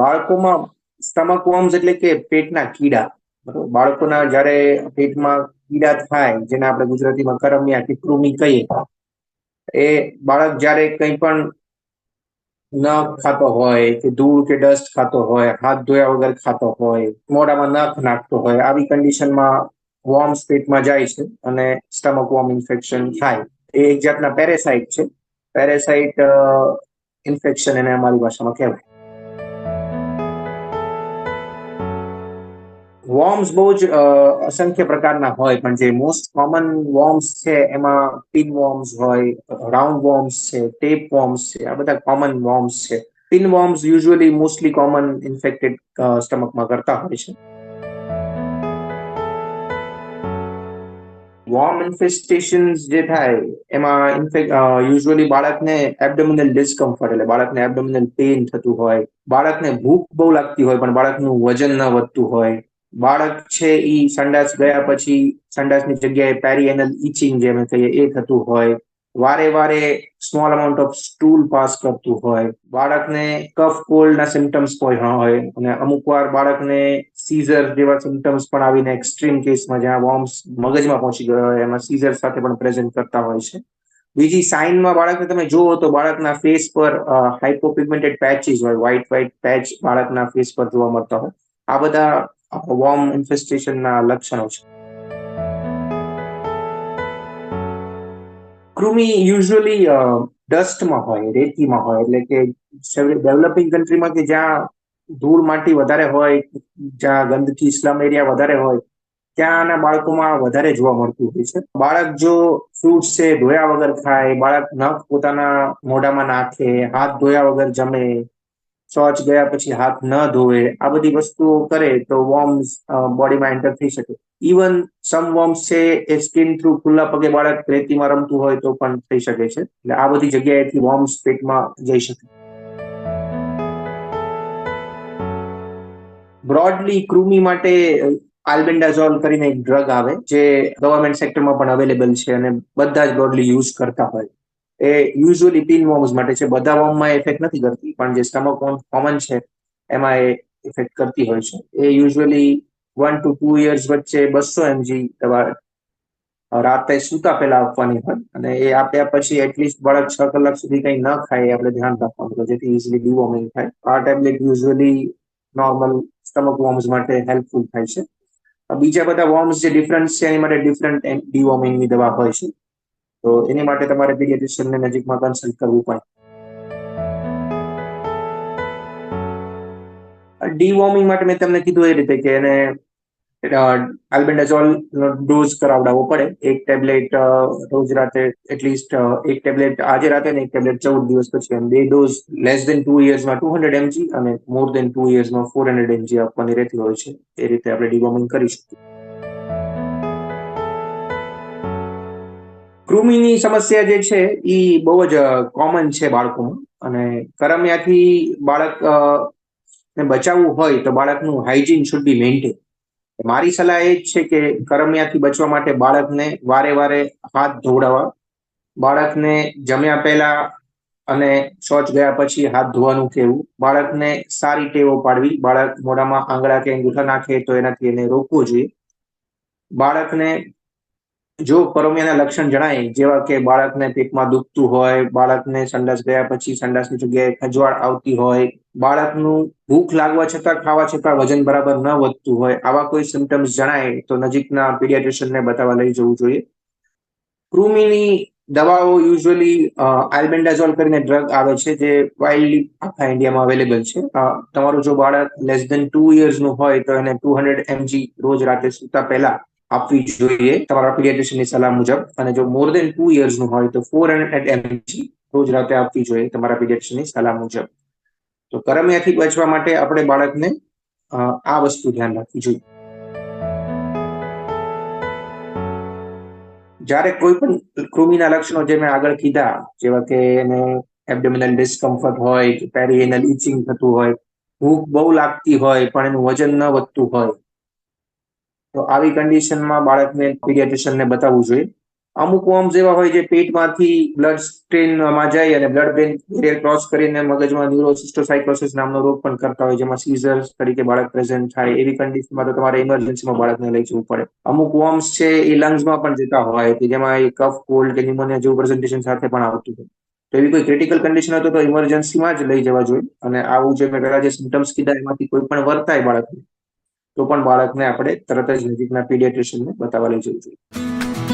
બાળકોમાં stomach worms એટલે કે પેટના કીડા, બરોબર? બાળકોના જ્યારે પેટમાં કીડા થાય, જેને આપણે ગુજરાતીમાં કરમિયા કે કૃમિ કહીએ, એ બાળક જ્યારે કંઈ પણ નખ ખાતો હોય, કે ધૂળ કે ડસ્ટ ખાતો હોય, હાથ ધોયા વગર ખાતો હોય, મોઢામાં નખ નાખતો હોય, આવી કન્ડિશનમાં વોર્મ્સ પેટમાં જાય છે અને સ્ટમક વોર્મ ઇન્ફેક્શન થાય. એ એક જાતના પેરેસાઇટ છે. પેરેસાઇટ ઇન્ફેક્શન એને અમારી ભાષામાં કહેવાય. વોર્મ્સ બહુ જ અસંખ્ય પ્રકારના હોય, પણ જે મોસ્ટ કોમન વોર્મ્સ છે, એમાં પિન વોર્મ્સ હોય રાઉન્ડ વોર્મ્સ છે ટેપ વોર્મ્સ છે, આ બધા કોમન વોર્મ્સ છે. Pin worms usually mostly common infected સ્ટમકમાં કરતા હોય છે. વોર્મ ઇન્ફેસ્ટેશન્સ જે થાય, એમાં ઇન્ફેક્ટ યુઝ્યુઅલી બાળકને એબડોમિનલ ડિસ્કમ્ફર્ટ એટલે બાળકને એબડોમિનલ પેઇન થતું હોય, બાળકને ભૂખ બહુ લાગતી હોય, પણ બાળકનું વજન ન વધતું હોય બાળક છે એ સંડાસ ગયા પછી સંડાસની જગ્યાએ પેરીએનલ ઇચિંગ જે અમે કહીએ, એ થતું હોય. વારે વારે small amount of stool pass કરતું હોય. બાળકને કફ કોલ્ડના સિમ્ટમ્સ કોઈ હોય. અને અમુક વાર બાળકને સીઝર જેવા સિમ્ટમ્સ પણ આવીને એક્સ્ટ્રીમ કેસમાં જ્યાં વોર્મ્સ મગજમાં પહોંચી ગયો હોય, એમાં સીઝર સાથે પણ પ્રેઝન્ટ કરતા હોય છે. બીજી સાઇનમાં બાળકને તમે જુઓ તો બાળકના ફેસ પર હાઇપોપિગમેન્ટેડ પેચીસ હોય. વ્હાઇટ વ્હાઇટ પેચ બાળકના ફેસ પર જોવા મળતા હોય. આ બધા વોર્મ ઇન્ફેસ્ટેશનના લક્ષણો છે. કૃમિ યુઝ્યુઅલી ડસ્ટમાં હોય, રેતીમાં હોય, એટલે કે ડેવલપિંગ કન્ટ્રીમાં કે જ્યાં ધૂળ માટી વધારે હોય, જ્યાં ગંદકી સ્લમ એરિયા વધારે હોય, ત્યાંના બાળકોમાં વધારે જોવા મળતું હોય છે. બાળક જો ફ્રૂટ્સ છે, ધોયા વગર ખાય, બાળક નખ પોતાના મોઢામાં નાખે, હાથ ધોયા વગર જમે શૌચ ગયા પછી હાથ ન ધોવે, આ બધી વસ્તુઓ કરે તો વોર્મ્સ બોડીમાં એન્ટર થઈ શકે. ઇવન સમ વોર્મ્સ છે, એ સ્કિન થ્રુ ખુલ્લા પગે બાળક રેતીમાં રમતું હોય તો પણ થઈ શકે છે. એટલે આ બધી જગ્યાએથી વોર્મ્સ પેટમાં જઈ શકે. બ્રોડલી કૃમિ માટે આલ્બેન્ડાઝોલ કરીને એક ડ્રગ આવે, જે ગવર્મેન્ટ સેક્ટરમાં પણ અવેલેબલ છે અને બધા જ બ્રોડલી યુઝ કરતા હોય. એ યુઝ્યુઅલી પિન વોર્મ્સ માટે છે. બધા વોર્મમાં ઇફેક્ટ નથી કરતી, પણ જે સ્ટમક વોર્મ કોમન છે, એમાં એ ઇફેક્ટ કરતી હોય છે. એ usually one two two years વચ્ચે બસો એમજી દવા રાતે સૂતા પહેલા આપવાની હોય અને એ આપ્યા પછી એટલીસ્ટ બાળક છ કલાક સુધી કંઈ ન ખાય આપણે ધ્યાન રાખવાનું જેથી ઇઝીલી ડિવોર્મિંગ થાય. આ tablet usually normal stomach worms માટે હેલ્પફુલ થાય છે. બીજા બધા વોર્મ્સ જે ડિફરન્ટ છે, એની માટે ડિફરન્ટ ડિવોર્મિંગની દવા હોય છે. તો એની માટે તમારે પીડિયાટ્રિશિયનને નજીકમાં કન્સલ્ટ કરવું પડે. ડીવોર્મિંગ માટે મેં તમને કીધું એ રીતે કે એને આલ્બેન્ડાઝોલ ડોઝ કરાવડાવવો પડે. એક ટેબ્લેટ રોજ રાતે એટલીસ્ટ એક ટેબ્લેટ આજે રાતે ને એક ટેબ્લેટ ચૌદ દિવસ પછી એમ બે ડોઝ લેસ દેન ટુ ઇયર્સમાં ટુ હંડ્રેડ એમજી અને મોર દેન ટુ ઇયર્સમાં ફોર હંડ્રેડ એમજી આપવાની રહેતી હોય છે. એ રીતે આપણે ડિવોર્મિંગ કરી શકીએ. કૃમિની સમસ્યા જે છે એ બહુ જ કોમન છે બાળકોમાં. અને કરમિયાથી બાળક ને બચાવવું હોય તો બાળકનું હાઇજીન શુડ બી મેન્ટેન મારી સલાહ એ જ છે કે કરમિયાથી બચવા માટે બાળકને વારે વારે હાથ ધોવડાવવા. બાળકને જમ્યા પહેલા અને શૌચ ગયા પછી હાથ ધોવાનું કહેવું. બાળકને સારી ટેવો પાડવી. બાળક મોઢામાં આંગળા કે અંગૂઠા નાખે તો એનાથી એને રોકવું જોઈએ. બાળકને જો પરોમિયાના લક્ષણ જણાય, જેવા કે બાળકને પેટમાં દુખતું હોય, બાળકને સંડાસ ગયા પછી સંડાસની જગ્યાએ ખજવાળ આવતી હોય, બાળકનું ભૂખ લાગવા છતાં ખાવા છતાં વજન બરાબર ન વધતું હોય, આવા કોઈ સિમ્ટમ્સ જણાય તો નજીકના પીડિયાટ્રિશિયનને બતાવવા લઈ જવું જોઈએ. કૃમિની દવાઓ યુઝ્યુઅલી આલ્બેન્ડાઝોલ કરીને ડ્રગ આવે છે, જે વાઇલ્ડલી આખા ઇન્ડિયામાં અવેલેબલ છે. તમારું જો બાળક લેસ દેન ટુ યર્સનું હોય તો એને ટુ હંડ્રેડ એમજી રોજ રાતે સૂતા પહેલા આપવી જોઈએ. તમારા પીડિયાટ્રિશિયનની સલાહ મુજબ. અને જો મોર દેન ટુ નું હોય તો ફોર હંડ્રેડ એમજી રોજ રાતે આપવી જોઈએ તમારા પીડિયાટ્રિશિયનની સલાહ મુજબ. તો કરમિયાથી બચવા માટે આપણે બાળકને આ વસ્તુ ધ્યાન રાખવી જોઈએ. જ્યારે કોઈ પણ કૃમિના લક્ષણો જે મેં આગળ કીધા, જેવા કે એને એબડોમિનલ ડિસ્કમ્ફર્ટ હોય, કે પેરીએનલ ઇચિંગ થતું હોય, ભૂખ બહુ લાગતી હોય, પણ એનું વજન ન વધતું હોય તો આવી કન્ડિશનમાં બાળકને પીડિયાટ્રિશિયનને બતાવવું જોઈએ. અમુક વોર્મ્સ એવા હોય જે પેટમાંથી બ્લડ સ્ટ્રેનમાં જાય અને બ્લડ બેન બેરિયર ક્રોસ કરીને મગજમાં ન્યુરોસિસ્ટોસાઇકોસિસ નામનો રોગ પણ કરતા હોય, જેમાં સીઝર્સ તરીકે બાળક પ્રેઝન્ટ થાય, એવી કન્ડિશનમાં તો તમારે ઇમરજન્સીમાં બાળકને લઈ જવું પડે. અમુક વોર્મ્સ છે એ લંગ્સમાં પણ જતા હોય, કે જેમાં એ કફ કોલ્ડ કે ન્યુમોનિયા જેવું પ્રેઝન્ટેશન સાથે પણ આવતું હોય. તો એવી કોઈ ક્રિટિકલ કન્ડિશન હોય તો ઇમરજન્સીમાં જ લઈ જવા જોઈએ. અને આવું જે મેં પહેલા જે સિમ્ટમ્સ કીધા, એમાંથી કોઈ પણ વર્તાય બાળકને. તો પણ બાળકને આપણે તરત જ નજીકના પીડિયાટ્રિશિયનને બતાવવા લઈ જવું જોઈએ